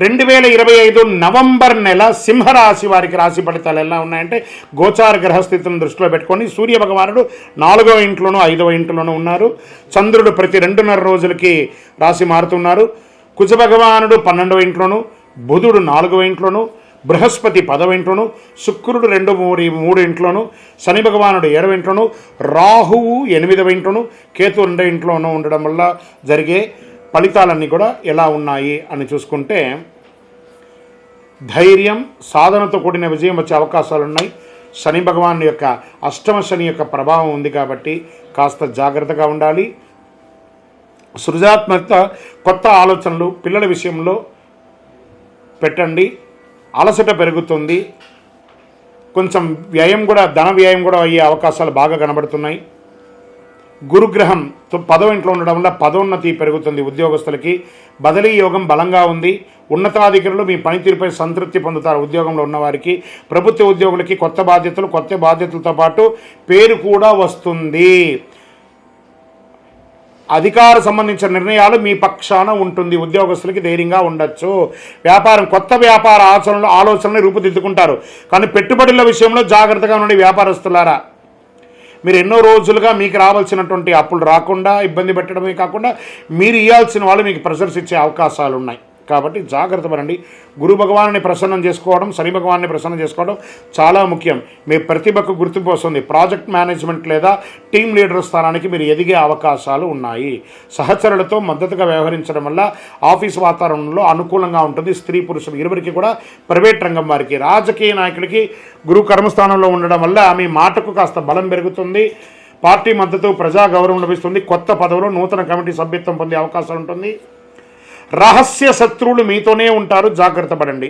రెండు వేల ఇరవై ఐదు నవంబర్ నెల సింహరాశి వారికి రాశి ఫలితాలు ఎలా ఉన్నాయంటే గోచార గ్రహస్థితిని దృష్టిలో పెట్టుకొని సూర్య భగవానుడు నాలుగవ ఇంట్లోనూ ఐదవ ఇంట్లోనూ ఉన్నారు. చంద్రుడు ప్రతి రెండున్నర రోజులకి రాశి మారుతున్నారు. కుజ భగవానుడు పన్నెండవ ఇంట్లోనూ బుధుడు నాలుగవ ఇంట్లోనూ బృహస్పతి పదవ ఇంట్లోను శుక్రుడు రెండు మూడు మూడు ఇంట్లోను శని భగవానుడు ఏడవ ఇంట్లోను రాహువు ఎనిమిదవ ఇంట్లోను కేతు రెండో ఇంట్లోనూ ఉండడం వల్ల జరిగే ఫలితాలన్నీ కూడా ఎలా ఉన్నాయి అని చూసుకుంటే ధైర్యం సాధనతో కూడిన విజయం వచ్చే అవకాశాలు ఉన్నాయి. శని భగవాన్ యొక్క అష్టమ శని యొక్క ప్రభావం ఉంది కాబట్టి కాస్త జాగ్రత్తగా ఉండాలి. సృజాత్మకత కొత్త ఆలోచనలు పిల్లల విషయంలో పెట్టండి. అలసట పెరుగుతుంది. కొంచెం వ్యయం కూడా ధన వ్యయం కూడా అయ్యే అవకాశాలు బాగా కనబడుతున్నాయి. గురుగ్రహం తో- పదవ ఇంట్లో ఉండడం వల్ల పదోన్నతి పెరుగుతుంది ఉద్యోగస్తులకి. బదిలీ యోగం బలంగా ఉంది. ఉన్నతాధికారులు మీ పనితీరుపై సంతృప్తి పొందుతారు ఉద్యోగంలో ఉన్నవారికి. ప్రభుత్వ ఉద్యోగులకి కొత్త బాధ్యతలు కొత్త బాధ్యతలతో పాటు పేరు కూడా వస్తుంది. అధికార సంబంధించిన నిర్ణయాలు మీ పక్షాన ఉంటుంది. ఉద్యోగస్తులకి ధైర్యంగా ఉండొచ్చు. వ్యాపారం కొత్త వ్యాపార ఆచరణలు ఆలోచనలు రూపుదిద్దుకుంటారు. కానీ పెట్టుబడుల విషయంలో జాగ్రత్తగా ఉండండి వ్యాపారస్తులారా. మీరు ఎన్నో రోజులుగా మీకు రావాల్సినటువంటి అప్పులు రాకుండా ఇబ్బంది పెట్టడమే కాకుండా మీరు ఇవ్వాల్సిన వాళ్ళు మీకు ప్రెషర్స్ ఇచ్చే అవకాశాలు ఉన్నాయి కాబట్టి జాగ్రత్త పడండి గురు భగవాన్ని ప్రసన్నం చేసుకోవడం శని భగవాన్ని ప్రసన్నం చేసుకోవడం చాలా ముఖ్యం. మీ ప్రతిభకు గుర్తింపు వస్తుంది. ప్రాజెక్ట్ మేనేజ్మెంట్ లేదా టీం లీడర్ స్థానానికి మీరు ఎదిగే అవకాశాలు ఉన్నాయి. సహచరులతో మద్దతుగా వ్యవహరించడం వల్ల ఆఫీస్ వాతావరణంలో అనుకూలంగా ఉంటుంది. స్త్రీ పురుషులు ఇరువురికి కూడా ప్రైవేట్ రంగం వారికి రాజకీయ నాయకుడికి గురు కర్మస్థానంలో ఉండడం వల్ల మీ మాటకు కాస్త బలం పెరుగుతుంది. పార్టీ మద్దతు ప్రజా గౌరవం లభిస్తుంది. కొత్త పదవులు నూతన కమిటీ సభ్యత్వం పొందే అవకాశం ఉంటుంది. రహస్య శత్రువులు మీతోనే ఉంటారు. జాగ్రత్త పడండి.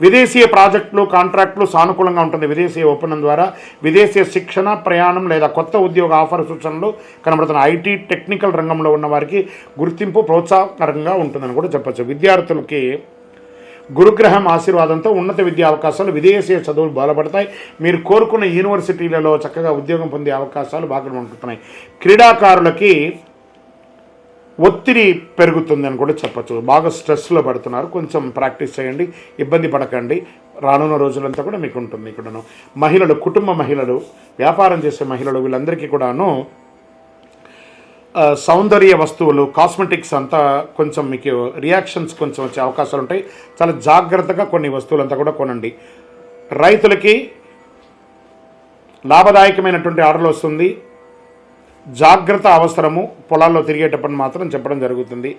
విదేశీయ ప్రాజెక్టులు కాంట్రాక్టులు సానుకూలంగా ఉంటుంది. విదేశీయ ఒప్పందం ద్వారా విదేశీయ శిక్షణ ప్రయాణం లేదా కొత్త ఉద్యోగ ఆఫర్ సూచనలు కనబడుతున్న ఐటీ టెక్నికల్ రంగంలో ఉన్న వారికి గుర్తింపు ప్రోత్సాహకరంగా ఉంటుందని కూడా చెప్పచ్చు. విద్యార్థులకి గురుగ్రహం ఆశీర్వాదంతో ఉన్నత విద్యా అవకాశాలు విదేశీయ చదువులు బలపడతాయి. మీరు కోరుకున్న యూనివర్సిటీలలో చక్కగా ఉద్యోగం పొందే అవకాశాలు బాగా ఉంటున్నాయి క్రీడాకారులకి ఒత్తిడి పెరుగుతుంది అని కూడా చెప్పచ్చు. బాగా స్ట్రెస్లో పడుతున్నారు. కొంచెం ప్రాక్టీస్ చేయండి. ఇబ్బంది పడకండి. రానున్న రోజులంతా కూడా మీకు ఉంటుంది ఇక్కడను. మహిళలు కుటుంబ మహిళలు వ్యాపారం చేసే మహిళలు వీళ్ళందరికీ కూడాను సౌందర్య వస్తువులు కాస్మెటిక్స్ అంతా కొంచెం మీకు రియాక్షన్స్ కొంచెం వచ్చే అవకాశాలు ఉంటాయి. చాలా జాగ్రత్తగా కొన్ని వస్తువులంతా కూడా కొనండి. రైతులకి లాభదాయకమైనటువంటి ఆర్డర్లు వస్తుంది. జాగ్రత్త అవసరము పొలాల్లో తిరిగేటప్పుడు మాత్రం చెప్పడం జరుగుతుంది.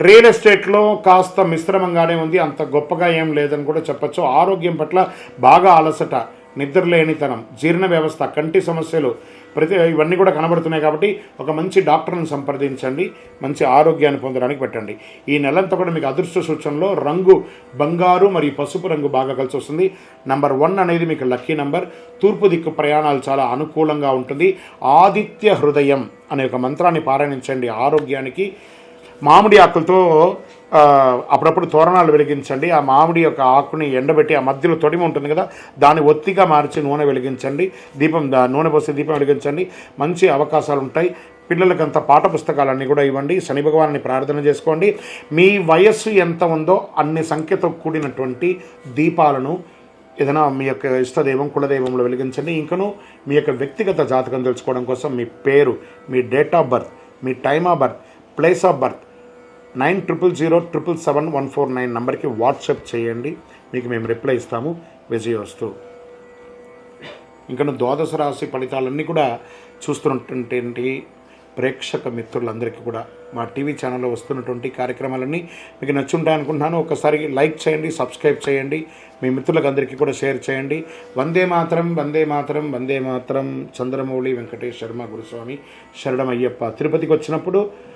రియల్ ఎస్టేట్లో కాస్త మిశ్రమంగానే ఉంది. అంత గొప్పగా ఏం లేదని కూడా చెప్పచ్చు. ఆరోగ్యం పట్ల బాగా అలసట. నిద్రలేనితనం జీర్ణ వ్యవస్థ కంటి సమస్యలు ప్రతి ఇవన్నీ కూడా కనబడుతున్నాయి కాబట్టి ఒక మంచి డాక్టర్ని సంప్రదించండి మంచి ఆరోగ్యాన్ని పొందడానికి పెట్టండి. ఈ నెలంతా కూడా మీకు అదృష్ట సూచనలో రంగు బంగారు మరియు పసుపు రంగు బాగా కలిసి వస్తుంది. నంబర్ వన్ అనేది మీకు లక్కీ నంబర్ తూర్పు దిక్కు ప్రయాణాలు చాలా అనుకూలంగా ఉంటుంది. ఆదిత్య హృదయం అనే ఒక మంత్రాన్ని పారాయణించండి ఆరోగ్యానికి. మామిడి ఆకులతో అప్పుడప్పుడు తోరణాలు వెలిగించండి. ఆ మామిడి యొక్క ఆకుని ఎండబెట్టి ఆ మధ్యలో తొడిమి ఉంటుంది కదా దాన్ని ఒత్తిగా మార్చి నూనె వెలిగించండి. దీపం దా నూనె పోసి దీపం వెలిగించండి. మంచి అవకాశాలు ఉంటాయి. పిల్లలకంత పాఠ పుస్తకాలన్నీ కూడా ఇవ్వండి. శని భగవాన్ని ప్రార్థన చేసుకోండి. మీ వయస్సు ఎంత ఉందో అన్ని సంఖ్యతో కూడినటువంటి దీపాలను ఏదైనా మీ యొక్క ఇష్టదైవం కులదైవంలో వెలిగించండి. ఇంకను మీ యొక్క వ్యక్తిగత జాతకం తెలుసుకోవడం కోసం మీ పేరు మీ date of birth me time of birth place of birth nine triple zero triple seven one four nine నెంబర్కి వాట్సాప్ చేయండి. మీకు మేము రిప్లై ఇస్తాము. విజయవస్తు. ఇంకా ద్వాదశ రాశి ఫలితాలన్నీ కూడా చూస్తున్నటువంటి ప్రేక్షక మిత్రులందరికీ కూడా మా టీవీ ఛానల్లో వస్తున్నటువంటి కార్యక్రమాలన్నీ మీకు నచ్చుంటాయి అనుకుంటున్నాను. ఒకసారి లైక్ చేయండి సబ్స్క్రైబ్ చేయండి. మీ మిత్రులకు అందరికీ కూడా షేర్ చేయండి. వందే మాత్రం వందే మాత్రం వందే మాత్రం చంద్రమౌళి వెంకటేష్ శర్మ గురుస్వామి శరణం అయ్యప్ప తిరుపతికి వచ్చినప్పుడు